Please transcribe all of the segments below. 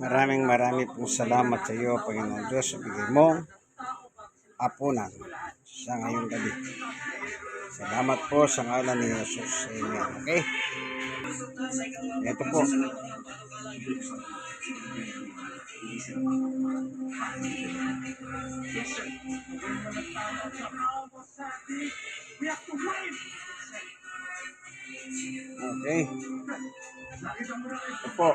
Maraming maraming po salamat sa iyo, Panginoon Diyos, sa bigay mong apunan sa ngayong gabi. Salamat po sa ngalan ni Jesus. Amen. Okay? Ito po. Okay. Ito po.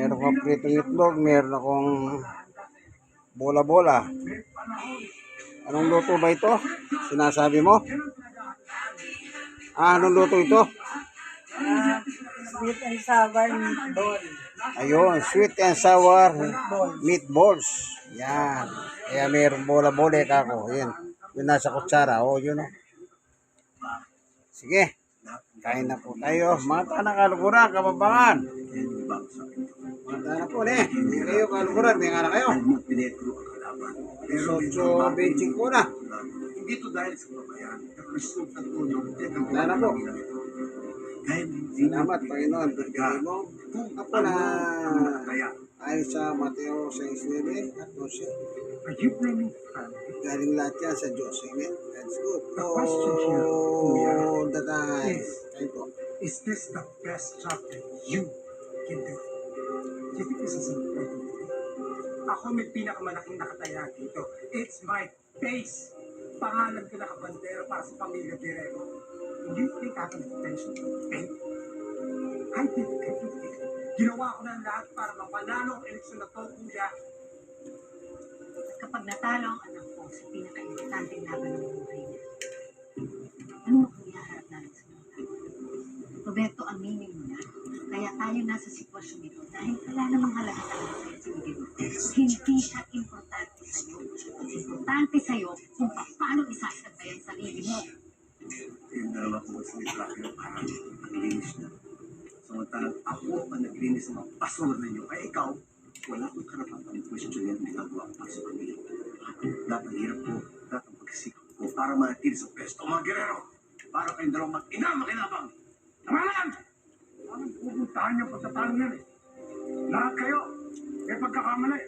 Meron akong pritong itlog, meron akong bola-bola. Anong luto ba ito? Sinasabi mo? Ah, anong luto ito? Ah, sweet and sour meatball. Ayun, sweet and sour meatballs. Yan. Kaya meron bola-bola ka ko. Yan. Yung nasa kutsara. O, yun o. Sige. Kain na po tayo. Mga tanang kalukuran, kababangan. Mga tanang po, ne. Hindi kayo kalukuran. May nga na kayo. Sotso, benching ko na. Hindi to dahil sa babayan. At tulong. Tara po. Salamat, Panginoon. Bigay mo. Ako na ayon sa Mateo 6.9 at 12. are you blaming family? Galing lahat yan sa Diyos. Amen. That's good. All the time. po. is this the best job that you can do? Do you think this is important? Ako may pinakamalaking nakataya dito. It's my base. Pangalan ko nakabandera para sa pamilya Guerrero. Do you think I have intention to pay? I did everything. Ginawa ko na lahat para mapanalo ang eleksyon na to, kuya. At kapag natalo ang anak ko sa pinaka-importanteng laban ng buhay niya, ano ang ihaharap namin sa mga? Roberto, aminin mo na. Kaya tayo nasa sitwasyon ito dahil wala namang halaga talaga Miguel. Hindi siya importante sa'yo. Ang importante sa'yo kung paano isasagbay ang sarili mo. Yung dalawa ko sa itra pero parang naglinis na. Samantalang ako ang naglinis ng mga basura ninyo. Ay ikaw, wala akong karapatan ng question yan ang ginagawa ko para sa pamilya. Lahat ang hirap ko, lahat ang pagsisikap ko para manatili sa pwesto mga gerero. Para kayong dalawang mag-ina makinabang. Tama lang! Parang pupuntahan niyo pagkatalo yan eh. Lahat kayo, may pagkakamali.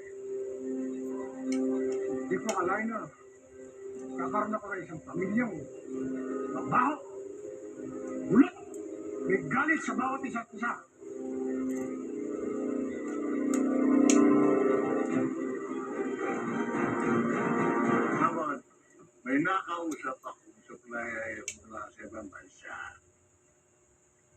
Hindi ko akalain na kakaroon ako ng isang pamilyang mabaho, bulat, may galit sa bawat isa't isa. Naman, may nakausap ako supplier mula sa ibang bansa.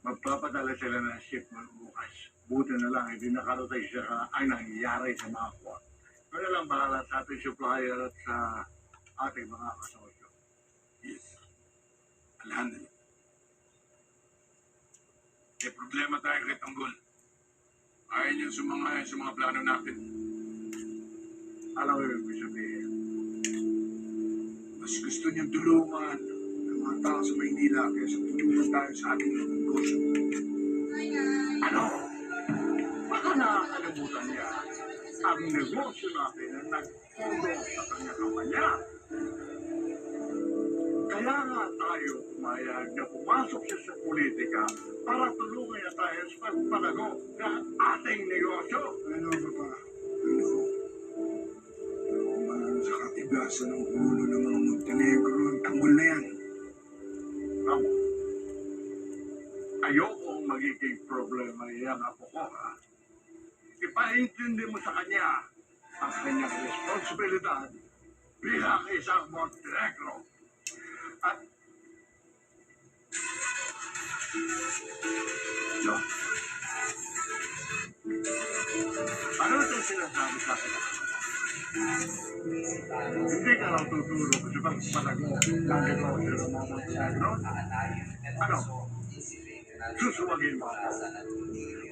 Magpapadala sila ng shipment bukas. Buti na lang, hindi nakarating siya ay nangyayari sa mga kuwan. Pero lang bahala sa ating supplier at sa ating mga kasosyo. Yes. Alhamdulillah. May problema tayo kay Tanggol. Ayaw niyo sumangay sa mga plano natin. Alam mo yung sabihin. Mas gusto niyang tulungan ng mga tao sa Maynila kaysa tulungan tayo sa ating negosyo. Ano? Baka nakakalimutan niya ang negosyo natin na nagpundo sa kanya kamaya. Kaya nga tayo pumayag na pumasok siya sa politika para tulungan niya tayo sa pagpalago ng ating negosyo. Ano ba pa? Ano? Ano sa katigasan ng ulo ng mga Montenegro ang tanggol na yan? Ipaintindi mo sa kanya ang kanyang responsibilidad bilang isang Montenegro. At No. Ano ito sinasabi sa akin? Hindi ka lang tuturo sa pagpalago ng negosyo ng Montenegro. Ano? Susuwagin mo ako.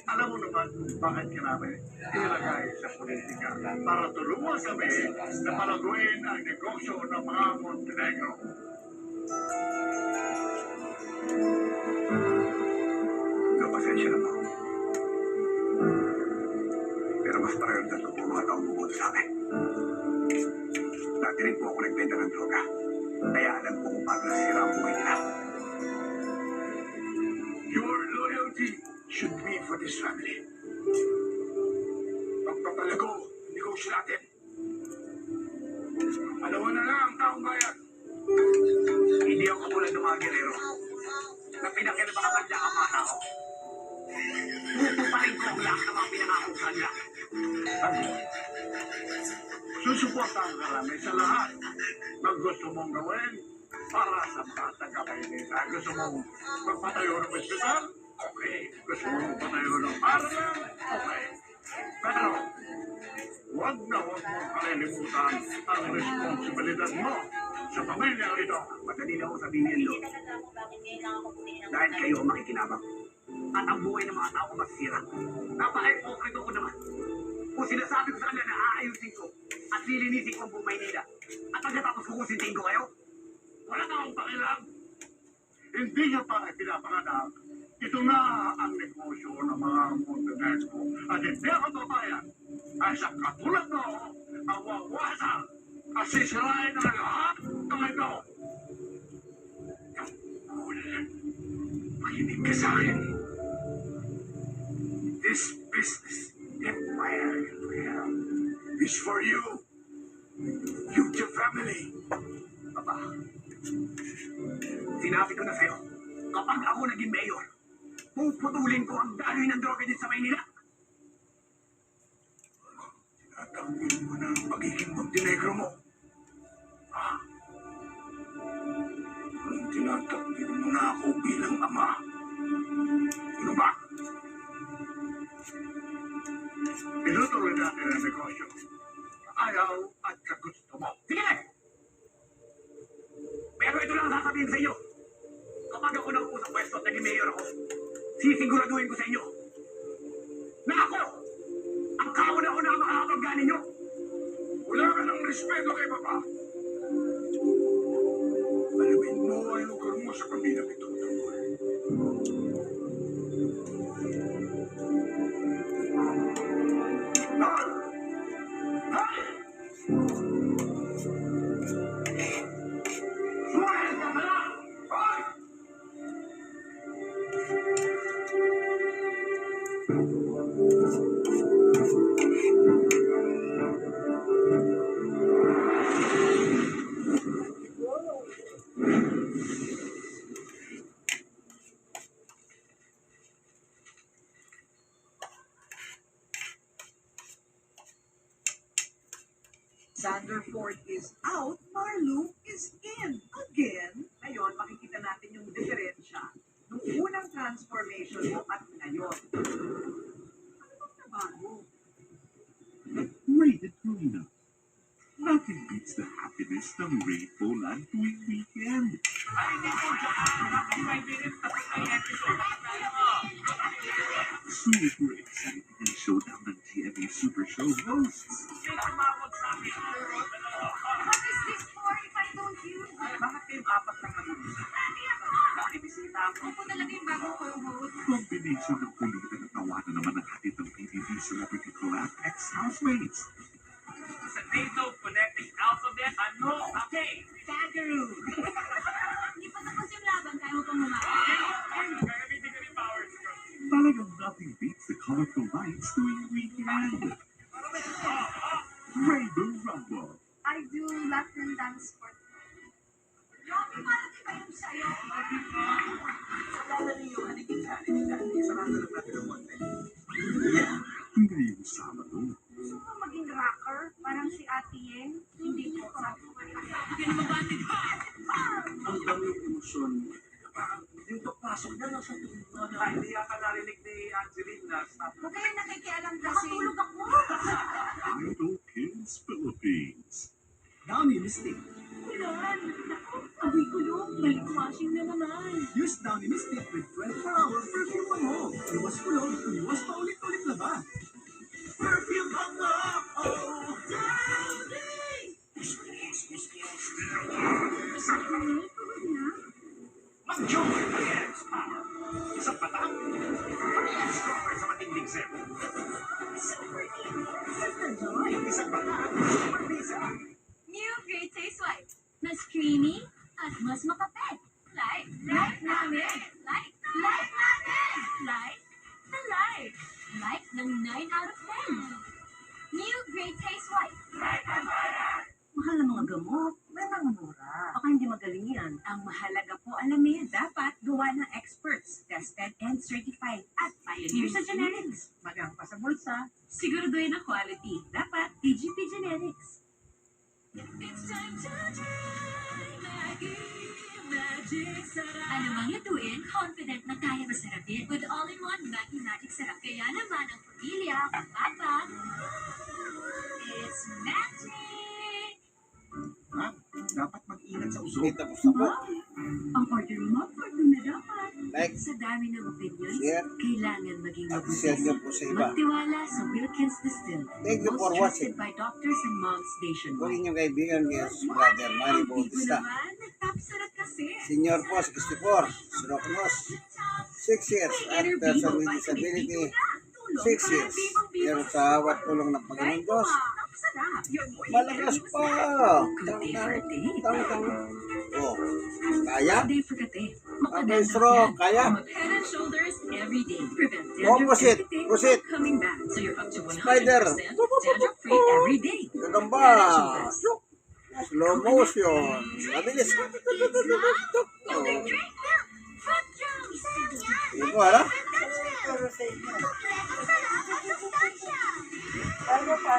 Alam mo naman kung bakit ka namin ilagay sa politika para tulungan kami na palaguin ang negosyo ng mga Montenegro. No, pasensya na po. Pero mas na ito kung mga taong bumuto sa amin. Dati rin po ako nagbenta ng droga. Kaya alam ko kung paano nasira ang buhay nila. loyalty should be for this family. Pagpapalago ang negosyo natin. Alawa na lang ang taong bayan. Hindi ako tulad ng mga gerero na pinakilabakabanda ang mga tao. Tutuparin ko ang lahat ng mga pinangako sa kanya. Susuportahan ka namin sa lahat ng gusto mong gawin para sa mga tagapainita. Gusto mong magpatayo ng ospital? Gusto mong magpatayo ng paralan? Okay. Pero, huwag na huwag kalilimutan ang responsibilidad mo sa pamilya ito. Madali na ako sabihin, Lo. Dahil kayo ang makikinabang. At ang buhay ng mga tao masira. Napaka-hypocrite ko naman. Kung sinasabi ko sa kanya na aayusin ko at lilinisin ko ang buong at pagkatapos kukusintin ko kayo, wala na akong pakialam. Hindi niyo pa pinapanganak. Ito na ang negosyo ng mga Montenegro at hindi ako babayan. Ay sa katulad mo, ang wawasan at sisirain ang lahat ng ito. Cool. Makinig ka sa akin. This business empire empire is for you. You your family. Papa, sinabi ko na sa'yo, kapag ako naging mayor, puputulin ko ang daloy ng droga din sa Maynila. Tinatanggol mo na ang pagiging Montenegro mo. Ha? Ang tinatanggol mo na ako bilang ama. Ano ba? Inutuloy natin ang negosyo. Ayaw at kagusto mo. Sige! Pero ito lang ang sasabihin sa inyo. Kapag ako naupo sa pwesto at naging mayor ako, sisiguraduhin ko sa inyo Sanderford is out, Marlou is in again. Ngayon, makikita natin yung diferensya nung unang transformation mo at ngayon. Ano bang nabago? Rated Karina. Nothing beats the happiness ng Rainbow Land tuwing weekend. Super exciting ang showdown ng GMA Super Show hosts. What is this for if I don't use it? Bakit kayong apat lang nag-uusap? Nakibisita ako. Ako talaga yung bagong co-host. Combination ng kulitan at tawanan naman ang hatid ng PBB Celebrity Collab X Housemates. Sa NATO Phonetic Alphabet, ano? Okay. Kangaroo. Hindi pa tapos yung laban, kaya mo pang ko. Talagang nothing beats the colorful lights tuwing weekend. Rainbow Rumble. I do Latin dance for Yomi, parang iba yung sayo. Wala na yung hanigin challenge dahil sarado lang natin ang konti. Ngayong Sabado, Gusto mo maging rocker? Parang si Ate? Hindi po. Sabi ko kayo. Ang dami yung emosyon. Parang dito pasok na lang sa tuwa na. Hindi yata narinig ni Angeline na stop. Huwag kayo nakikialam kasi. Nakatulog ako. Idol Kids Philippines. Downy Mystic. Ulan. Naku, amoy kulog. Balik washing na naman. Use Downy Mystic with 24-hour perfume bango. Iwas kulog, iwas paulit-ulit laba. Perfume bango! Oh! Mag-joy Yes Power. Isang patak. Stronger sa matinding sebo. Creamy at mas makapit. Like, like namin. Like, like namin. Like, the like. Like ng 9 out of 10. New Great Taste White. Mahal na mga gamot, may mga mura. Okay hindi magaling yan. Ang mahalaga Maggi Magic Sarap. Kaya naman ang pamilya, ang papa, it's magic! Ha? Dapat mag-ingat sa usok. Dito po sa po. Ang order mo, na dapat. Like, Sa dami ng opinion, share, kailangan maging at mabuti. share nyo po sa iba. Magtiwala sa Wilkins Distill. Thank you Most for trusted watching. by doctors and moms Kung nationwide. inyong kaibigan, yes, brother Manny Bautista. naman, nagtapsarat kasi. Senior po, 64. Sunoknos. 6 years. At person with disability, 6 years. Pero sa awat tulong ng Panginoon Diyos, malakas pa. Tang, Good day tang, for a day. tang, tang. Oh, kaya? Okay, stroke, kaya? Up to 100% Spider. day. Gagamba. Slow motion. Mabilis. Oh. Hindi ko alam. Puro sa inyo. Ano pa?